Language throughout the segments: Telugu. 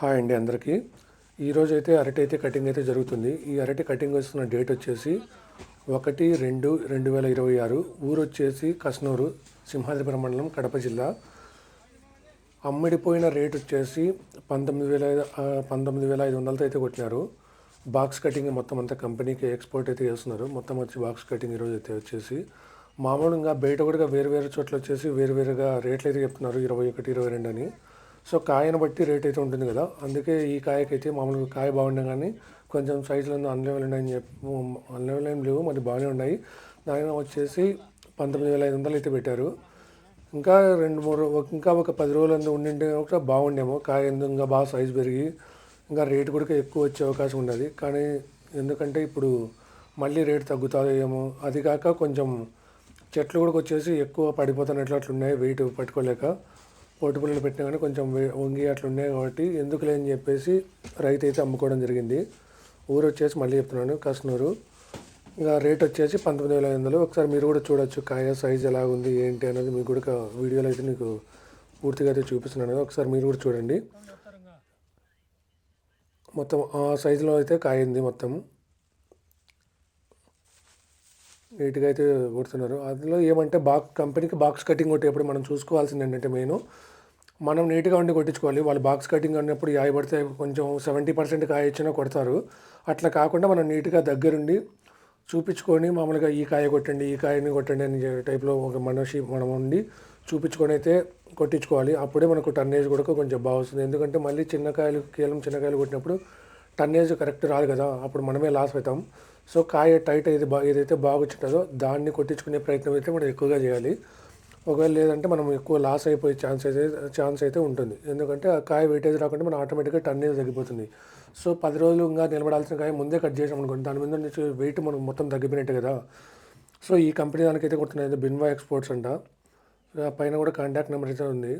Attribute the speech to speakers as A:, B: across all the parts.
A: హాయ్ అండి అందరికీ. ఈరోజు అయితే అరటి అయితే కటింగ్ అయితే జరుగుతుంది. ఈ అరటి కటింగ్ వస్తున్న డేట్ వచ్చేసి ఒకటి రెండు రెండు వేల ఇరవై ఆరు. ఊరు వచ్చేసి కస్నూరు సింహాద్రిపురం మండలం కడప జిల్లా. అమ్మిడిపోయిన రేట్ వచ్చేసి పంతొమ్మిది వేల పంతొమ్మిది వేల ఐదు వందలతో అయితే కొట్టినారు. బాక్స్ కటింగ్ మొత్తం అంతా కంపెనీకి ఎక్స్పోర్ట్ అయితే చేస్తున్నారు. మొత్తం వచ్చి బాక్స్ కటింగ్ ఈరోజు అయితే వచ్చేసి మామూలుగా బయట కూడా వేరు వేరు చోట్ల వచ్చేసి వేరు వేరుగా రేట్లు అయితే చెప్తున్నారు. ఇరవై ఒకటి ఇరవై రెండు అని. సో కాయను బట్టి రేట్ అయితే ఉంటుంది కదా. అందుకే ఈ కాయకైతే మామూలుగా కాయ బాగుండే కానీ కొంచెం సైజులో అన్లెవెల్ ఉన్నాయని చెప్పి అన్లెవెల్ ఏం లేవు. మరి బాగానే ఉన్నాయి. దాని వచ్చేసి పంతొమ్మిది వేల ఐదు వందలు అయితే పెట్టారు. ఇంకా రెండు మూడు ఇంకా ఒక పది రోజులు అందు ఉండింటే కూడా బాగుండేమో. కాయ ఎందుకు ఇంకా బాగా సైజు పెరిగి ఇంకా రేటు కూడా ఎక్కువ వచ్చే అవకాశం ఉన్నది. కానీ ఎందుకంటే ఇప్పుడు మళ్ళీ రేటు తగ్గుతుందో ఏమో. అది కాక కొంచెం చెట్లు కూడా వచ్చేసి ఎక్కువ పడిపోతున్నట్లు అట్లున్నాయి. వెయిట్ పట్టుకోలేక. పొట్టు పుల్లలు పెట్టినా కానీ కొంచెం వే- వంగి అట్లా ఉన్నాయి కాబట్టి ఎందుకులే అని చెప్పేసి రైతు అయితే అమ్ముకోవడం జరిగింది. ఊరు వచ్చేసి మళ్ళీ చెప్తున్నాను కస్నూరు. ఇక రేట్ వచ్చేసి పంతొమ్మిది వేల ఐదు వందలు. ఒకసారి మీరు కూడా చూడొచ్చు కాయ సైజ్ ఎలా ఉంది ఏంటి అనేది మీకు కూడా వీడియోలో అయితే మీకు పూర్తిగా అయితే చూపిస్తున్నాను. ఒకసారి మీరు కూడా చూడండి. మొత్తం ఆ సైజులో అయితే కాయింది మొత్తం. నీట్గా అయితే కొడుతున్నారు. అందులో ఏమంటే బాక్స్ కంపెనీకి బాక్స్ కటింగ్ కొట్టేప్పుడు మనం చూసుకోవాల్సింది ఏంటంటే మెయిన్ మనం నీట్గా ఉండి కొట్టించుకోవాలి. వాళ్ళు బాక్స్ కటింగ్ అన్నప్పుడు యాయ పడితే కొంచెం సెవెంటీ పర్సెంట్ కాయ ఇచ్చినా కొడతారు. అట్లా కాకుండా మనం నీట్గా దగ్గరుండి చూపించుకొని మామూలుగా ఈ కాయ కొట్టండి ఈ కాయని కొట్టండి అని టైప్లో ఒక మనిషి మనం ఉండి చూపించుకొని అయితే కొట్టించుకోవాలి. అప్పుడే మనకు టన్నేజ్ కూడా కొంచెం బాగా వస్తుంది. ఎందుకంటే మళ్ళీ చిన్న కాయలు కేవలం చిన్న కాయలు కొట్టినప్పుడు టన్నేజ్ కరెక్ట్ రాదు కదా అప్పుడు మనమే లాస్ అవుతాం. సో కాయ టైట్ ఏది బా ఏదైతే బాగా దాన్ని కొట్టించుకునే ప్రయత్నం అయితే మనం ఎక్కువగా చేయాలి. ఒకవేళ లేదంటే మనం ఎక్కువ లాస్ అయిపోయే ఛాన్స్ అయితే ఛాన్స్ అయితే ఉంటుంది. ఎందుకంటే ఆ కాయ వెయిటేజ్ రాకుండా మనం ఆటోమేటిక్గా టన్నేజ్ తగ్గిపోతుంది. సో పది రోజులు ఇంకా నిలబడాల్సిన కాయ ముందే కట్ చేసాం అనుకోండి దాని మీద నుంచి వెయిట్ మనం మొత్తం తగ్గిపోయినట్టు కదా. సో ఈ కంపెనీ దానికైతే కొడుతున్నాయి బిన్వా ఎక్స్పోర్ట్స్ అంట. పైన కూడా కాంటాక్ట్ నెంబర్ అయితే ఉంది.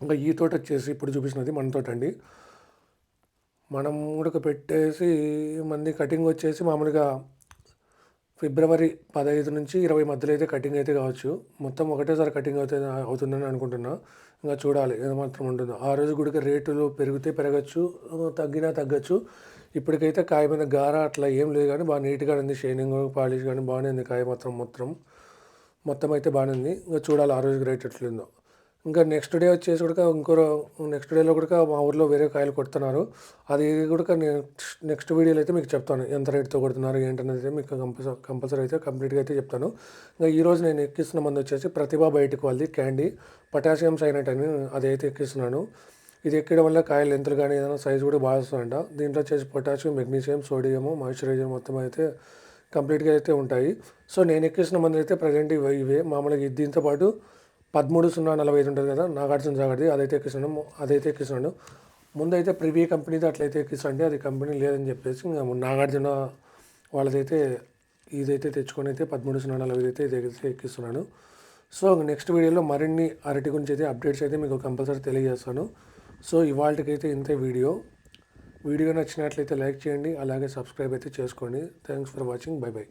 A: ఇంకా ఈ తోట వచ్చేసి ఇప్పుడు చూపిస్తున్నది మన తోట అండి. మనం కూడా పెట్టేసి మంది కటింగ్ వచ్చేసి మామూలుగా ఫిబ్రవరి పదహైదు నుంచి ఇరవై మధ్యలో అయితే కటింగ్ అయితే కావచ్చు. మొత్తం ఒకటేసారి కటింగ్ అయితే అవుతుందని అనుకుంటున్నా. ఇంకా చూడాలి మాత్రం ఉంటుందో. ఆ రోజు గుడికి రేటులు పెరిగితే పెరగచ్చు తగ్గినా తగ్గచ్చు. ఇప్పటికైతే కాయ మీద గార అట్లా ఏం లేదు కానీ బాగా నీట్గా ఉంది. షైనింగ్ పాలిష్ కానీ బాగానే ఉంది కాయ మాత్రం మొత్తం. మొత్తం అయితే బాగానే ఉంది. ఇంకా చూడాలి ఆ రోజుకి రేట్ ఎట్లుందో. ఇంకా నెక్స్ట్ డే వచ్చేసి కూడా ఇంకో నెక్స్ట్ డేలో కూడా మా ఊర్లో వేరే కాయలు కొడుతున్నారు. అది కూడా నెక్స్ట్ నెక్స్ట్ వీడియోలో అయితే మీకు చెప్తాను. ఎంత రేట్తో కొడుతున్నారు ఏంటనేది అయితే మీకు కంపల్సరీ కంపల్సరీ అయితే కంప్లీట్గా అయితే చెప్తాను. ఇంకా ఈరోజు నేను ఎక్కిస్తున్న మంది వచ్చేసి ప్రతిభ బయటకు వాళ్ళది క్యాండీ. పొటాషియం సైనట్ అని అది అయితే ఎక్కిస్తున్నాను. ఇది ఎక్కడం వల్ల కాయలు లెంతులు కానీ ఏదైనా సైజు కూడా బాగా వస్తుందంట. దీంట్లో వచ్చేసి పొటాషియం మెగ్నీషియం సోడియం మాయిశ్చరైజర్ మొత్తం అయితే కంప్లీట్గా అయితే ఉంటాయి. సో నేను ఎక్కిస్తున్న మంది అయితే ప్రజెంట్ ఇవే ఇవే. మామూలుగా దీంతో పాటు పదమూడు సున్నా నలభై ఐదు ఉంటుంది కదా నాగార్జున సాగర్ది అదైతే ఎక్కిస్తున్నాను అదైతే ఎక్కిస్తున్నాడు ముందైతే ప్రివీ కంపెనీది అట్లయితే ఎక్కిస్తుంటే అది కంపెనీ లేదని చెప్పేసి ఇంకా నాగార్జున వాళ్ళదైతే ఇదైతే తెచ్చుకొని అయితే పదమూడు సున్నా నలభై ఐదు అయితే ఇదైతే ఎక్కిస్తున్నాను సో నెక్స్ట్ వీడియోలో మరిన్ని అరటి గురించి అయితే అప్డేట్స్ అయితే మీకు కంపల్సరీ తెలియజేస్తాను. సో ఇవాళకైతే ఇంతే వీడియో. వీడియో నచ్చినట్లయితే లైక్ చేయండి అలాగే సబ్స్క్రైబ్ అయితే చేసుకోండి. Thanks for watching. Bye bye.